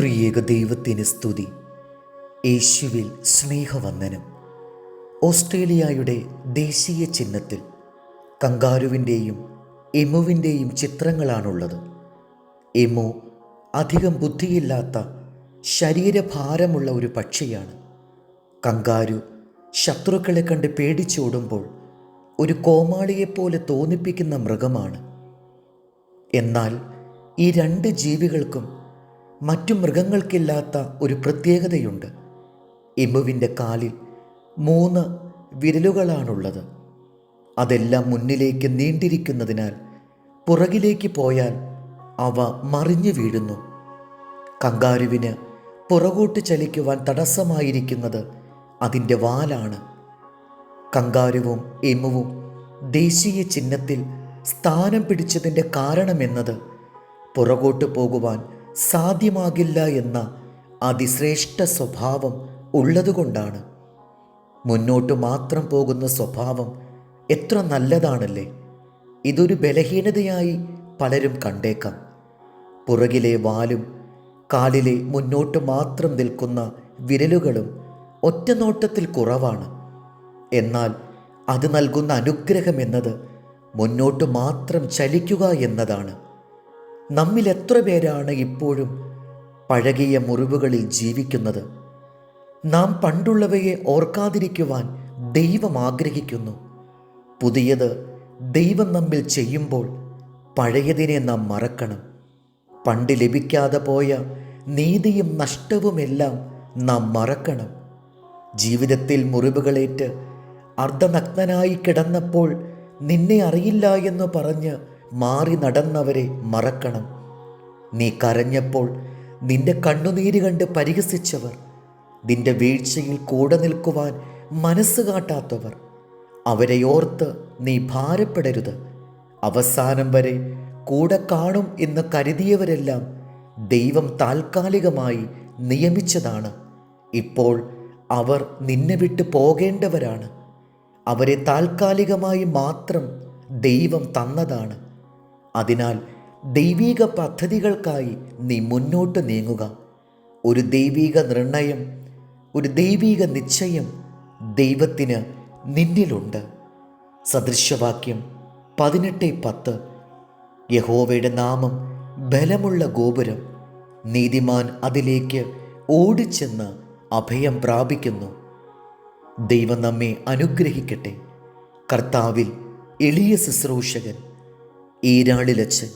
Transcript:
ത്രിയേക ദൈവത്തിന് സ്തുതി. യേശുവിൽ സ്നേഹവന്ദനം. ഓസ്ട്രേലിയയുടെ ദേശീയ ചിഹ്നത്തിൽ കങ്കാരുവിന്റെയും എമുവിന്റെയും ചിത്രങ്ങളാണുള്ളത്. എമു അധികം ബുദ്ധിയില്ലാത്ത ശരീരഭാരമുള്ള ഒരു പക്ഷിയാണ്. കങ്കാരു ശത്രുക്കളെ കണ്ട് പേടിച്ചോടുമ്പോൾ ഒരു കോമാളിയെപ്പോലെ തോന്നിപ്പിക്കുന്ന മൃഗമാണ്. എന്നാൽ ഈ രണ്ട് ജീവികൾക്കും മറ്റു മൃഗങ്ങൾക്കില്ലാത്ത ഒരു പ്രത്യേകതയുണ്ട്. എമുവിന്റെ കാലിൽ മൂന്ന് വിരലുകളാണുള്ളത്. അതെല്ലാം മുന്നിലേക്ക് നീണ്ടിരിക്കുന്നതിനാൽ പുറകിലേക്ക് പോയാൽ അവ മറിഞ്ഞു വീഴുന്നു. കങ്കാരുവിന് പുറകോട്ട് ചലിക്കുവാൻ തടസ്സമായിരിക്കുന്നത് അതിന്റെ വാലാണ്. കങ്കാരുവും എമുവും ദേശീയ ചിഹ്നത്തിൽ സ്ഥാനം പിടിച്ചതിന്റെ കാരണമെന്നത് പുറകോട്ട് പോകുവാൻ സാധ്യമാകില്ല എന്ന അതിശ്രേഷ്ഠ സ്വഭാവം ഉള്ളതുകൊണ്ടാണ്. മുന്നോട്ട് മാത്രം പോകുന്ന സ്വഭാവം എത്ര നല്ലതാണല്ലേ? ഇതൊരു ബലഹീനതയായി പലരും കണ്ടേക്കാം. പുറകിലെ വാലും കാലിലെ മുന്നോട്ട് മാത്രം നിൽക്കുന്ന വിരലുകളും ഒറ്റനോട്ടത്തിൽ കുറവാണ്. എന്നാൽ അത് നൽകുന്ന അനുഗ്രഹം എന്നത് മുന്നോട്ട് മാത്രം ചലിക്കുക എന്നതാണ്. നമ്മിൽ എത്ര പേരാണ് ഇപ്പോഴും പഴകിയ മുറിവുകളിൽ ജീവിക്കുന്നത്? നാം പണ്ടുള്ളവയെ ഓർക്കാതിരിക്കുവാൻ ദൈവം ആഗ്രഹിക്കുന്നു. പുതിയത് ദൈവം നമ്മിൽ ചെയ്യുമ്പോൾ പഴയതിനെ നാം മറക്കണം. പണ്ട് ലഭിക്കാതെ പോയ നീതിയും നഷ്ടവുമെല്ലാം നാം മറക്കണം. ജീവിതത്തിൽ മുറിവുകളേറ്റ് അർദ്ധനഗ്നനായി കിടന്നപ്പോൾ നിന്നെ അറിയില്ല എന്ന് പറഞ്ഞ് മാറി നടന്നവരെ മറക്കണം. നീ കരഞ്ഞപ്പോൾ നിന്റെ കണ്ണുനീര് കണ്ട് പരിഹസിച്ചവർ നിന്റെ വീഴ്ചയിൽ കൂടെ നിൽക്കുവാൻ മനസ്സ് കാട്ടാത്തവർ. അവരെ ഓർത്ത് നീ ഭാരപ്പെടരുത്. അവസാനം വരെ കൂടെ കാണും എന്ന് കരുതിയവരെല്ലാം ദൈവം താൽക്കാലികമായി നിയമിച്ചതാണ്. ഇപ്പോൾ അവർ നിന്നെ വിട്ടു പോകേണ്ടവരാണ്. അവരെ താൽക്കാലികമായി മാത്രം ദൈവം തന്നതാണ്. അതിനാൽ ദൈവീക പദ്ധതികൾക്കായി നീ മുന്നോട്ട് നീങ്ങുക. ഒരു ദൈവീക നിർണയം ഒരു ദൈവീക നിശ്ചയം ദൈവത്തിന് നിന്നിലുണ്ട്. സദൃശ്യവാക്യം പതിനെട്ട് പത്ത്. യഹോവയുടെ നാമം ബലമുള്ള ഗോപുരം നീതിമാൻ അതിലേക്ക് ഓടിച്ചെന്ന് അഭയം പ്രാപിക്കുന്നു. ദൈവം നമ്മെ അനുഗ്രഹിക്കട്ടെ. കർത്താവിൽ എളിയ ശുശ്രൂഷകൻ ഈരാളിലച്ചൻ